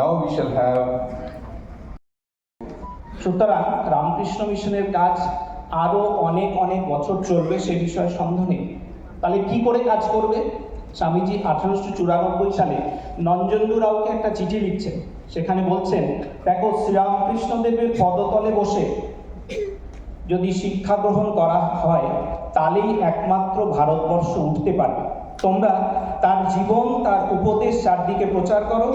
Now we shall have সুতরাং রামকৃষ্ণ মিশনের কাজ আরও অনেক অনেক বছর চলবে সে বিষয়ে সন্দেহ নেই। তাহলে কি করে কাজ করবে? স্বামীজি আঠারোশো চুরানব্বই সালে নঞ্জন্দু রাওকে একটা চিঠি লিখছেন। সেখানে বলছেন, দেখো, শ্রীরামকৃষ্ণদেবের পদতলে বসে যদি শিক্ষা গ্রহণ করা হয়, তাহলেই একমাত্র ভারতবর্ষ উঠতে পারবে। তোমরা তার জীবন, তার উপদেশ চারদিকে প্রচার করো।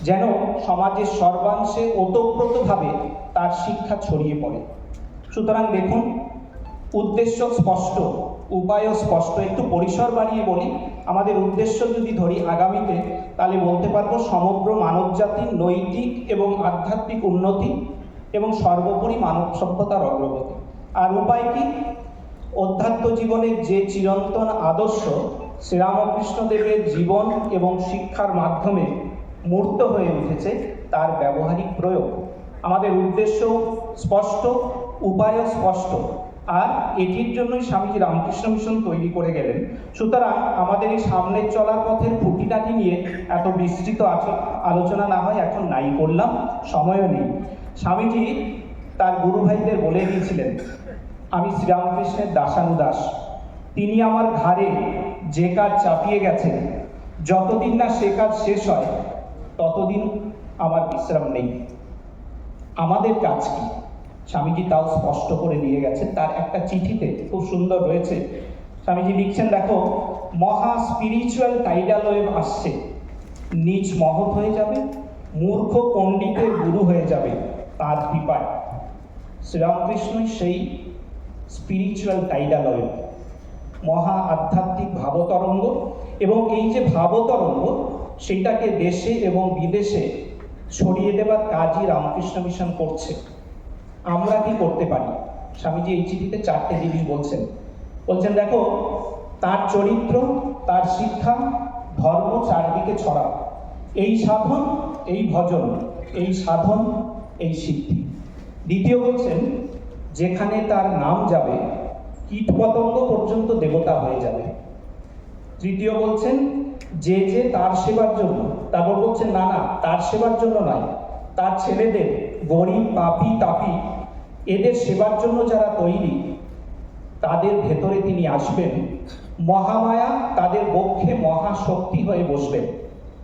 যেন সমাজের সর্বাংশে ওতপ্রোতভাবে তার শিক্ষা ছড়িয়ে পড়ে। সুতরাং দেখুন, উদ্দেশ্য স্পষ্ট, উপায়ও স্পষ্ট। একটু পরিসর বাড়িয়ে বলি, আমাদের উদ্দেশ্য যদি ধরি আগামীতে, তাহলে বলতে পারব সমগ্র মানবজাতির নৈতিক এবং আধ্যাত্মিক উন্নতি এবং সর্বোপরি মানব সভ্যতার অগ্রগতি। আর উপায় কি? অধ্যাত্ম জীবনের যে চিরন্তন আদর্শ, শ্রীরামকৃষ্ণদেবের জীবন এবং শিক্ষার মাধ্যমে মূর্ত হয়ে উঠেছে তার ব্যবহারিক প্রয়োগ। আমাদের উদ্দেশ্য স্পষ্ট, উপায়ও স্পষ্ট। আর এটির জন্যই স্বামীজি রামকৃষ্ণ মিশন তৈরি করে গেলেন। সুতরাং আমাদের এই সামনের চলার পথের খুঁটিনাটি নিয়ে এত বিস্তৃত আলোচনা না হয়, এখন নাই করলাম, সময়ও নেই। স্বামীজি তার গুরু ভাইদের বলে দিয়েছিলেন, আমি শ্রীরামকৃষ্ণের দাসানুদাস। তিনি আমার ঘাড়ে যে কাজ চাপিয়ে গেছেন, যতদিন না সে কাজ শেষ হয় ততদিন আমার বিশ্রাম নেই। আমাদের কাজ কি? স্বামীজি তাও স্পষ্ট করে দিয়ে গেছেন। তার একটা চিঠিতে খুব সুন্দর রয়েছে। স্বামীজি লিখছেন, দেখো, মহা স্পিরিচুয়াল টাইডাল আসছে। নিজ মহৎ হয়ে যাবে, মূর্খ পণ্ডিতের গুরু হয়ে যাবে তার কৃপায়। শ্রীরামকৃষ্ণই সেই স্পিরিচুয়াল টাইডাল মহা আধ্যাত্মিক ভাবতরঙ্গ এবং এই যে ভাবতরঙ্গ সেটাকে দেশে এবং বিদেশে ছড়িয়ে দেবার কাজই রামকৃষ্ণ মিশন করছে। আমরা কি করতে পারি? স্বামীজি এই চিঠিতে চারটে জিনিস বলছেন। বলছেন, দেখো, তার চরিত্র, তার শিক্ষা, ধর্ম চারদিকে ছড়া এই সাধন, এই ভজন, এই সাধন, এই সিদ্ধি। দ্বিতীয় বলছেন, যেখানে তার নাম যাবে কীট পতঙ্গ পর্যন্ত দেবতা হয়ে যাবে। তৃতীয় বলছেন, যে যে তার সেবার জন্য তারপর বলছেন, না না, তার সেবার জন্য নয়। তার ছেলেদের গরিব, পাপি, তাপি, এদের সেবার জন্য যারা তৈরি, তাদের ভেতরে তিনি আসবেন। মহামায়া তাদের পক্ষে মহাশক্তি হয়ে বসবেন।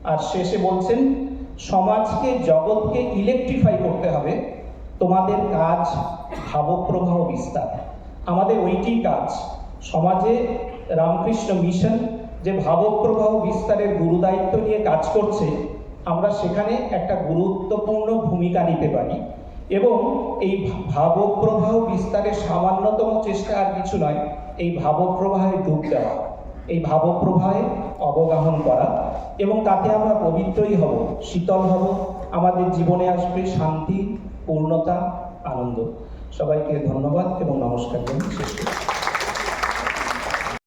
আর শেষে বলছেন, সমাজকে, জগৎকে ইলেকট্রিফাই করতে হবে। তোমাদের কাজ ভাবপ্রবাহ বিস্তার। আমাদের ওইটি কাজ। সমাজে রামকৃষ্ণ মিশন যে ভাবপ্রবাহ বিস্তারের গুরুদায়িত্ব নিয়ে কাজ করছে, আমরা সেখানে একটা গুরুত্বপূর্ণ ভূমিকা নিতে পারি। এবং এই ভাবপ্রবাহ বিস্তারের সামান্যতম চেষ্টা আর কিছু নয়, এই ভাবপ্রবাহে ডুব দেওয়া। এই ভাবপ্রবাহে অবগাহন করা। এবং তাতে আমরা পবিত্রই হব, শীতল হব। আমাদের জীবনে আসবে শান্তি, পূর্ণতা, আনন্দ। সবাইকে ধন্যবাদ এবং নমস্কার জানিয়ে শেষ করছি।